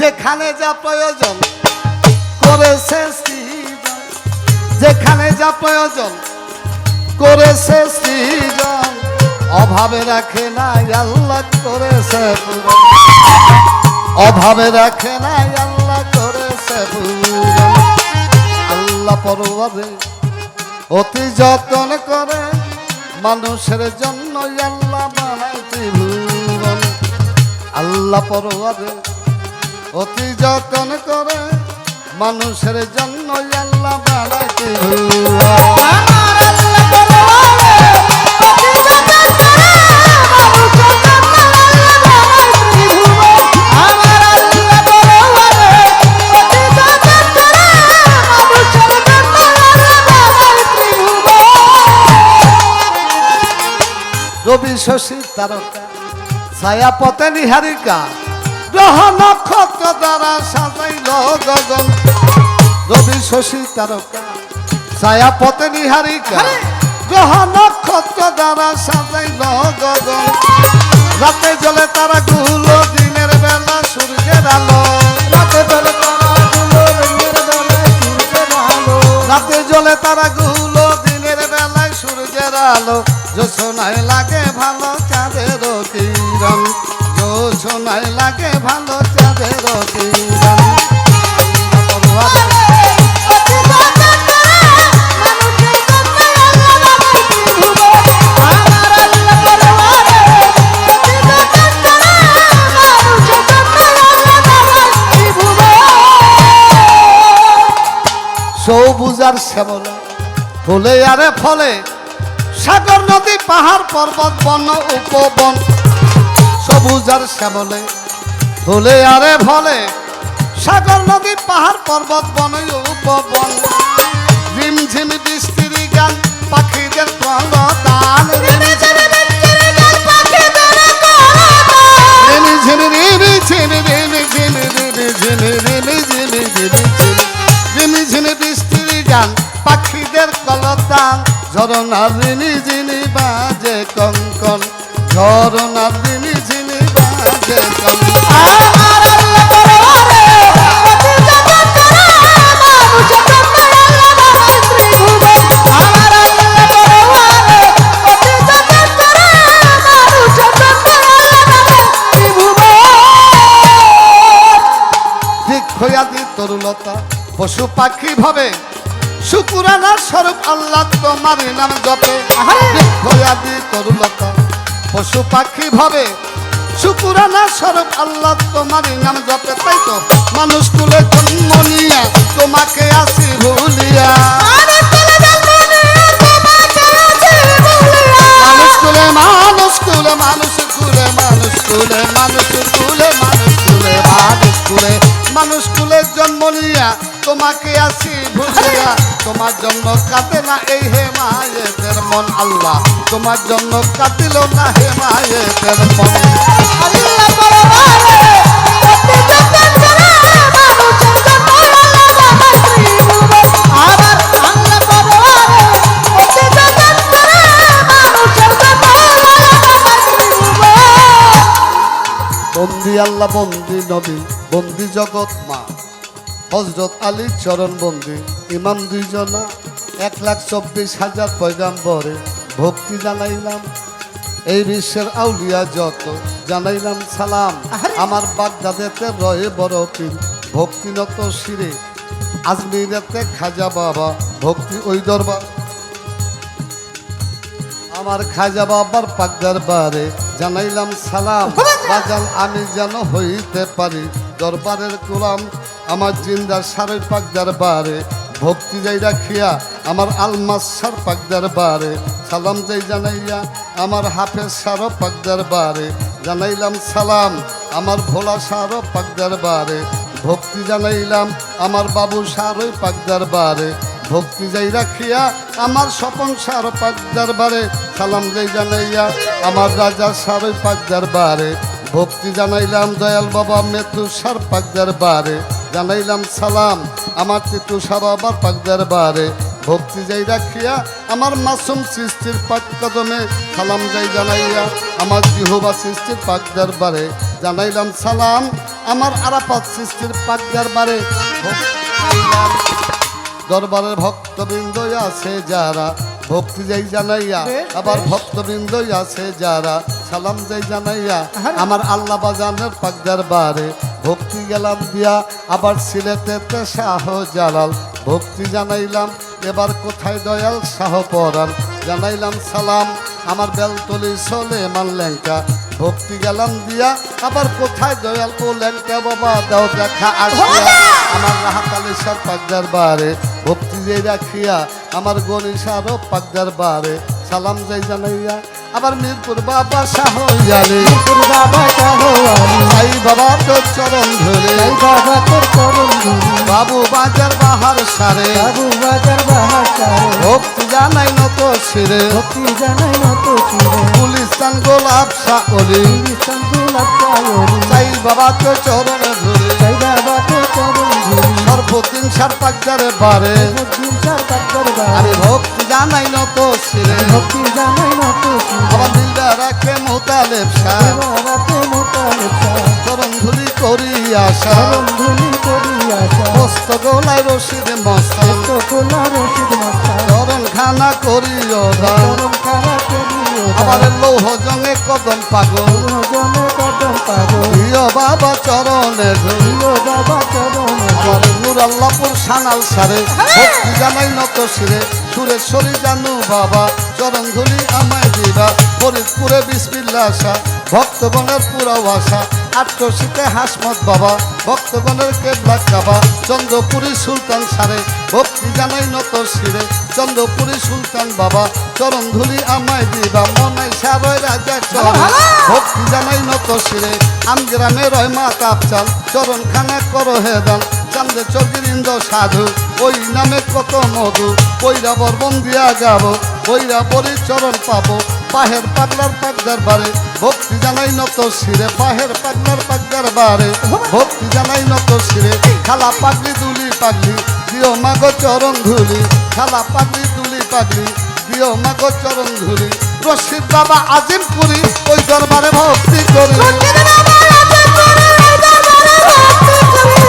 যেখানে যা প্রয়োজন করেছে যেখানে যা প্রয়োজন করেছে সৃজন অভাবে রাখে না আল্লাহ করেছে অভাবে রাখে না আল্লাহ করেছে আল্লাহ পরবারে অতি যত্ন করে মানুষের জন্য আল্লাহ ত্রিভুবন। আল্লাহ পরবারে অতি যত্ন করে মানুষের জন্য আল্লাহ ত্রিভুবন রবি শশী তারকা ছায়া পথে নিহারিকা। গ্রহ নক্ষত্র দ্বারা সাজাইল গগন। রবি শশী তারকা ছায়া পথে নিহারিকা। গ্রহ নক্ষত্র দ্বারা সাজাইল গগন। রাতে জলে তারা গুলো দিনের বেলা সূর্যের আলো। রাতে জলে তারা গুলো দিনের বেলায় সূর্যের আলো। রাতে জলে তারা গুলো দিনের বেলায় সূর্যের আলো। জোছনায় লাগে ভালো চাঁদের কিরণ। জোছনায় লাগে ভালো চাঁদের ফুলে আরে ফলে সাগর নদী পাহাড় পর্বত বন উপবন। সবুজ শ্যামলে ভুলে আরে ভলে, সাগর নদী পাহাড় পর্বত বনই উপবন। ঝিমঝিম বৃষ্টির গান পাখিদের প্রণতান পাখিদের কলতান ঝরনা রিনি জিনি বাজে কঙ্কন ঝরনা তরুলতা পশু পাখি ভাবে। শুকুরানা স্বরূপ আল্লাহ তোমার নাম জপে। হইয়াদি তরুলতা পশু পাখি ভাবে। শুকুরানা স্বরূপ আল্লাহ তোমার নাম জপে। তাই তো মানুষ কুলে জন্ম নিয়া তোমাকে আসি ভুলিয়া। মানুষ কুলে মানুষ কুলে মানুষ কুলে মানুষ কুলে মানুষ কুলে মানুষ কুলে মানুষ কুলে। মানুষ কুলে জন্ম নিয়া তোমাকে আসি ভুলিয়া। তোমার জন্য কাঁদে না এই হে মায়েদের মন, আল্লাহ। তোমার জন্য কাঁদিল না হে মায়েদের মন। বন্দি আল্লাহ বন্দি নবী বন্দি জগৎ মা। হজরত আলী চরণ বন্দি ইমাম দুইজনা এক লাখ চব্বিশ হাজার পয়গাম্বরে ভক্তি জানাইলাম। এই বিশ্বের আউলিয়া যত জানাইলাম সালাম। আমার বাগদাদেতে রয়ে বড় পীর ভক্তিনত শিরে। আজমিরেতে খাজা বাবা ভক্তি ওই দরবার। আমার খাজা বাবার পাকদার বারে জানাইলাম সালাম। বাজান আমি যেন হইতে পারি। দরবারের গোলাম, আমার জিন্দার সারের পাকদার বারে। ভক্তি যাই রাখিয়া, আমার আলমাস সার পাকদার বারে। সালাম যাই জানাইয়া, আমার হাফেজ সারও পাকদার বারে। জানাইলাম সালাম, আমার ভোলা সারও পাকদার বারে। ভক্তি জানাইলাম, আমার বাবু সারই পাকদার বারে। ভক্তি যাই রাখিয়া, আমার স্বপন সার পাক দরবারে সালাম যাই জানাইয়া, আমার রাজা সারই পাক দরবারে ভক্তি জানাইলাম দয়াল বাবা মেতু সার পাক দরবারে জানাইলাম সালাম আমার তিতু সার আবার পাক দরবারে ভক্তি যাই রাখিয়া আমার মাসুম সৃষ্টির পাক কদমে সালাম যাই জানাইয়া আমার জিহবা সৃষ্টির পাক দরবারে জানাইলাম সালাম আমার আরাপাত সৃষ্টির পাক দরবারে ভক্তি দরবারে ভক্তবৃন্দ আছে যারা। ভক্তি যাই জানাইয়া আবার। ভক্তবৃন্দ আছে যারা। সালাম যাই জানাইয়া আমার আল্লাহ বাজানের পাক দরবারে ভক্তি গেলাম দিয়া আবার সিলেটেতে শাহ জালাল ভক্তি জানাইলাম এবার কোথায় দয়াল শাহ পরান জানাইলাম সালাম আমার বেলতলি চলে মান ল্যাংকা ভক্তি গেলাম দিয়া আবার কোথায় দয়াল ও ল্যাংকা বাবা? দাও দেখা আসিয়া আমার রাহাত আলিশার পাকদার বারে। ভক্তি যে রাখিয়া আমার গণিসারও পাকদার বারে। সালাম যাই জানাইয়া আবার মিরপুর বাবা শাহ জানে তোর বাবা চাহওয়ালি সাই বাবা তোর চরণ ধরে। এই বাবা তোর করম ধুলি বাবু বাজার বাহার সারে। বাবু বাজার বাহাচারে ভক্তি জানাই নত শিরে। ভক্তি জানাই নত চিরে গুলিস্তান গোলাপ সাকলি ইস্তান গোলাপ চায়রি সাই বাবা তোর চরণে সর্বদিন সার পাকদারে বারে। চার আমি ভক্তি জানাই নত শিরে। ভক্তি জানাই নত চিরে আমার দিলটা রাখে মোতালে চরণ ধুলি করি আশা। ধুলি করি আশা। মস্ত গোলায় রশিদ মস্তান তো কোলা রশিদ মাস্তা। চরণ খানা করি করম খারা করি আমার লৌহ জঙে কদম পাগল। জনে কদম পাগল। প্রিয় বাবা চরণে ও বাবা চরণ আমার নূর আল্লাপুর সানাল সারে। ভক্তি জানাই নত শিরে। সুরেশ্বরী জানু বাবা চরণ ধুলি আমায় দিবা। ফরিদপুরে বিসমিল্লা আসা ভক্তগণের পুরা ভাষা আটশীতে হাসমত বাবা ভক্তগণের কেবলা কাবা চন্দ্রপুরী সুলতান সারে। ভক্তি জানাই নত শিরে। চন্দ্রপুরী সুলতান বাবা চরণ ধুলি আমায় দিবা মনে সারয় রাজা চরণ। ভক্তি জানাই নত শিরে আমগ্রামে রয় মা কাপচাল চরণ খানা করো হেদান চান্দে চকিরিন্দ সাধু ওই নামে কত মধু ওইরা বর্বন দিয়া গাব ওইরা বরি চরণ পাবো পাহের পাগলার পাগদার বারে। ভক্তি জানাই নত শিরে পাহের পাগলার পাগদার বারে। ভক্তি জানাই নত শিরে খালা পাগলি দুলি পাগলি দিও মাগো চরণ ধুলি খালা পাগলি তুলি পাগলি প্রিয় মাগো চরণ ধুলি। রশিদ বাবা আজিম পুরি ওই দরবারে ভক্তি করি।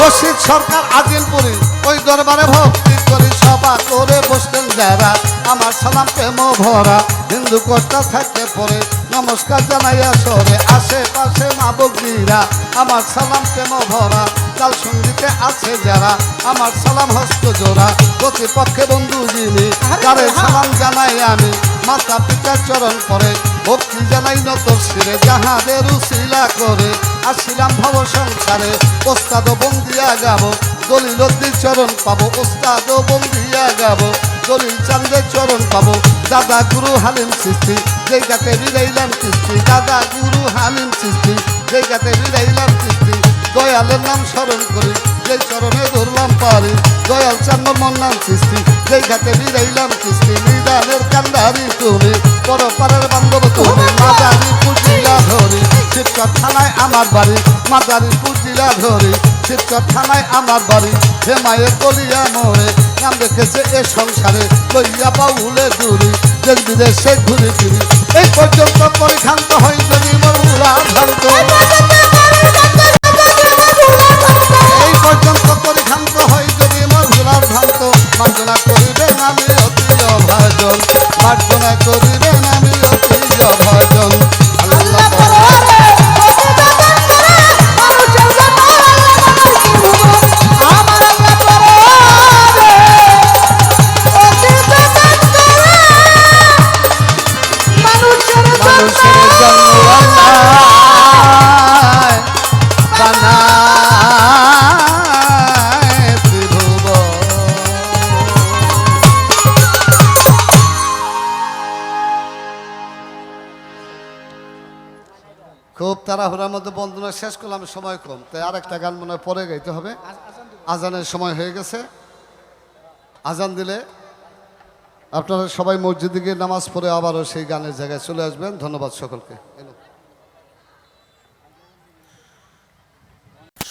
রশিদ সরকার আজিমপুরি ওই দরবারে ভক্তি করি। সভা করে বসতেন যারা আমার সালাম প্রেম ভরা হিন্দু কর্তা থাকে পরে। নমস্কার জানাইয়া সরে আশেপাশে মা বগিরা আমার সালাম প্রেম ভরা? কাল সঙ্গীতে আছে যারা আমার সালাম হস্ত জোড়া। প্রতিপক্ষে বন্ধু যিনি যারে সালাম জানাই আমি মাতা পিতার চরণ পরে ভক্তি জানাই নত শিরে যাহাদের উশিলা করে। আসিলাম ভব সংসারে ওস্তাদ বন্দিয়া গাব। দলিল চরণ পাবো ওস্তাদ বন্দিয়া গাব। দলিল চান্দের চরণ পাবো। দাদা গুরু হালিম সৃষ্টি, যেই গাতে বিদাইলাম সৃষ্টি। দাদা গুরু হালিম সৃষ্টি, যেই গাতে বিদাইলাম সৃষ্টি। দয়ালের নাম স্মরণ করি, যেই চরণে ধরলাম পারি। দয়াল চান্নর নাম সৃষ্টি ঘাটে বিদাইলাম সৃষ্টি। নিদানের কান্দারি তুমি পরপারের বান্ধব তুমি মাদারি পুজিলা ধরি শিবচর থানায় আমার বাড়ি। মাদারি পুজিলা ধরি শিবচর থানায় আমার বাড়ি। হে মায়ের কলিয়া মোড়ে নাম রেখেছে এ সংসারে। লইয়া বাউলে দূরি দেশ বিদেশে ঘুরে ফিরি। এই পর্যন্ত পরিখান্ত হয় যদি মরুলা ধরত খুব তাড়াহুড়ার মধ্যে বন্ধনা শেষ করলাম, সময় কম। তাই আরেকটা গান মনে হয় পরে গাইতে হবে। আজানের সময় হয়ে গেছে। আজান দিলে আপনারা সবাই মসজিদে গিয়ে নামাজ পড়ে আবারও সেই গানের জায়গায় চলে আসবেন। ধন্যবাদ সকলকে।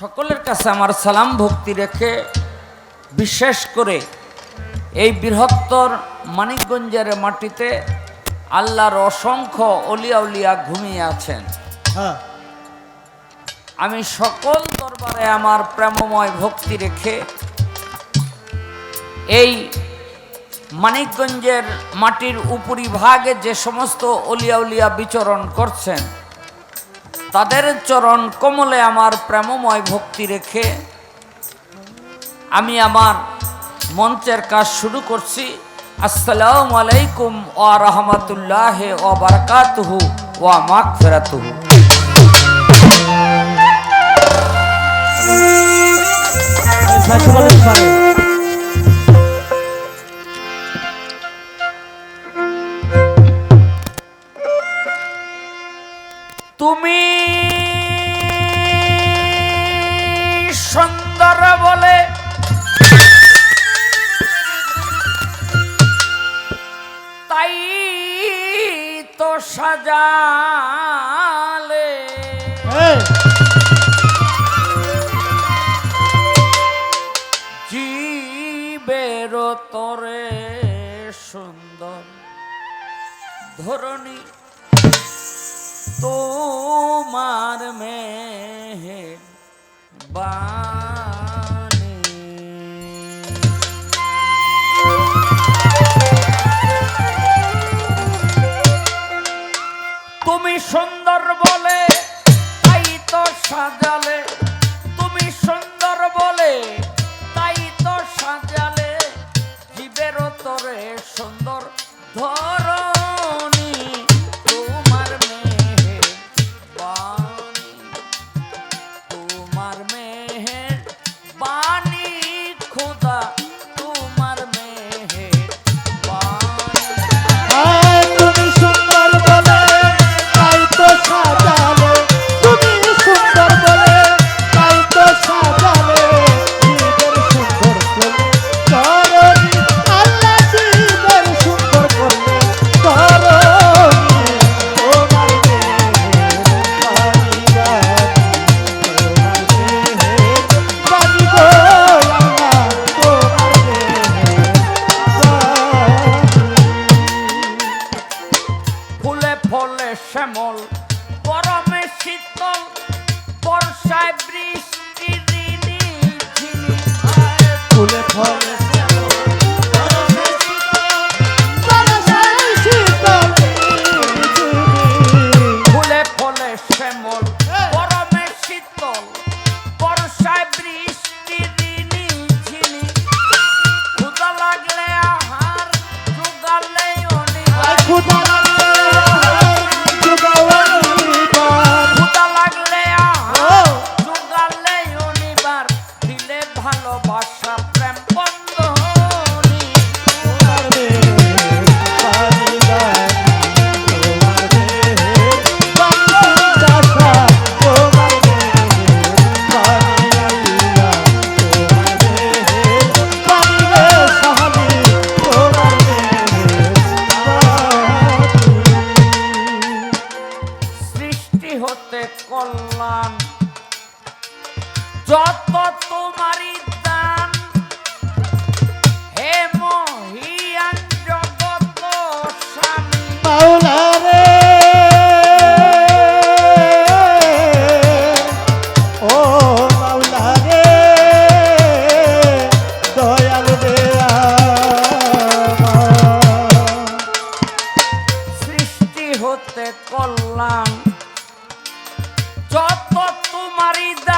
সকলের কাছে আমার সালাম ভক্তি রেখে বিশেষ করে এই বৃহত্তর মানিকগঞ্জের মাটিতে আল্লাহর অসংখ্য অলিয়া উলিয়া ঘুমিয়ে আছেন। হ্যাঁ। আমি সকল দরবারে আমার প্রেমময় ভক্তি রেখে এই মানিকগঞ্জের মাটির উপরিভাগে যে সমস্ত অলিয়া উলিয়া বিচরণ করছেন, তাদের চরণ কমলে আমার প্রেমময় ভক্তি রেখে আমি আমার মঞ্চের কাজ শুরু করছি। আসসালামু আলাইকুম ওয়া রাহমাতুল্লাহ ওয়া বারাকাতুহু ওয়া মাগফিরাতুহু। তুমি तो मार में है बा Arida.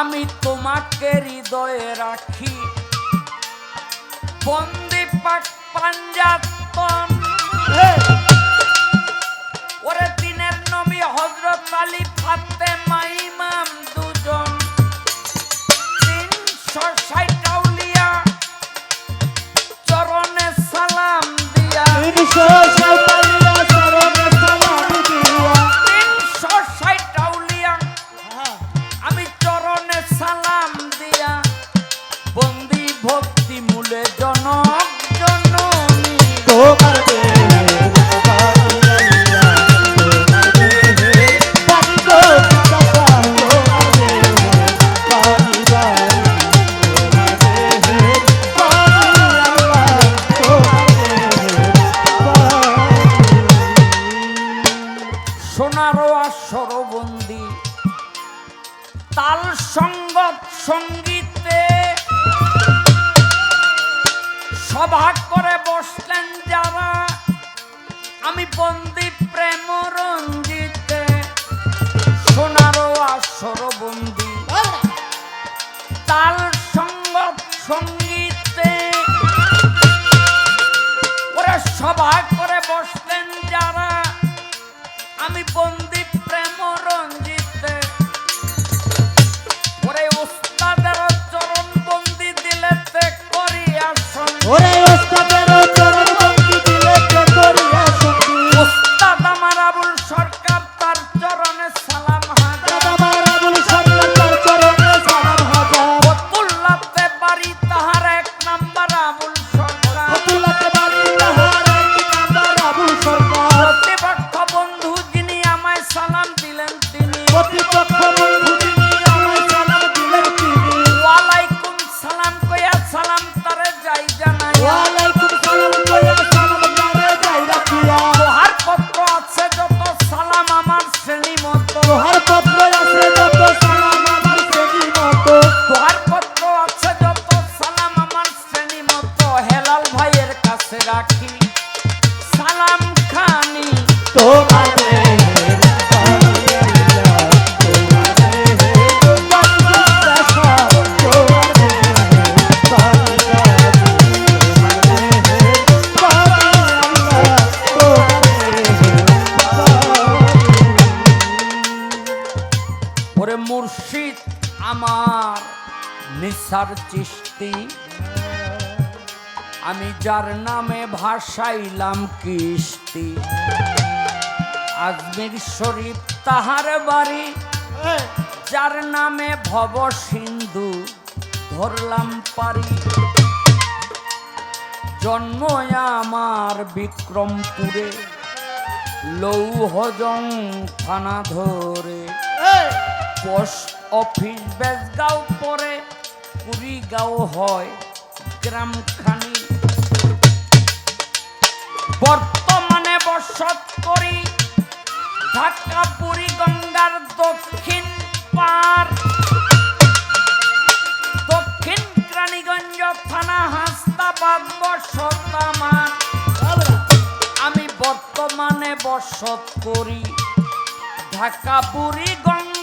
আমি তোমাকে হৃদয়ে রাখি। বন্দি পাক পাঞ্জাব ওরে দিনের নবী হজরত আলী ফাতে মাইমাম দুজন। তিন ষাট চরণে সালাম দিয়া। সঙ্গীতে। ওরা সভা করে বসলেন যারা। আমি বন্ধু কাউসার চিস্তি আমি যার নামে ভাসাইলাম কিস্তি আজমির শরীফ তাহার বাড়ি যার নামে ভব সিন্ধু ধরলাম পারি। জন্ম আমার বিক্রমপুরে লৌহজং থানা ধরে। পোস্ট অফিস বেজগাঁও কুড়িগাঁও হয় গ্রামখানি। বর্তমানে বসত করি ঢাকা পুরী গঙ্গার দক্ষিণ পার দক্ষিণ প্রাণীগঞ্জ থানা হাস্তাবাদ বসত আমি বর্তমানে বসত করি ঢাকা পুরী গঙ্গা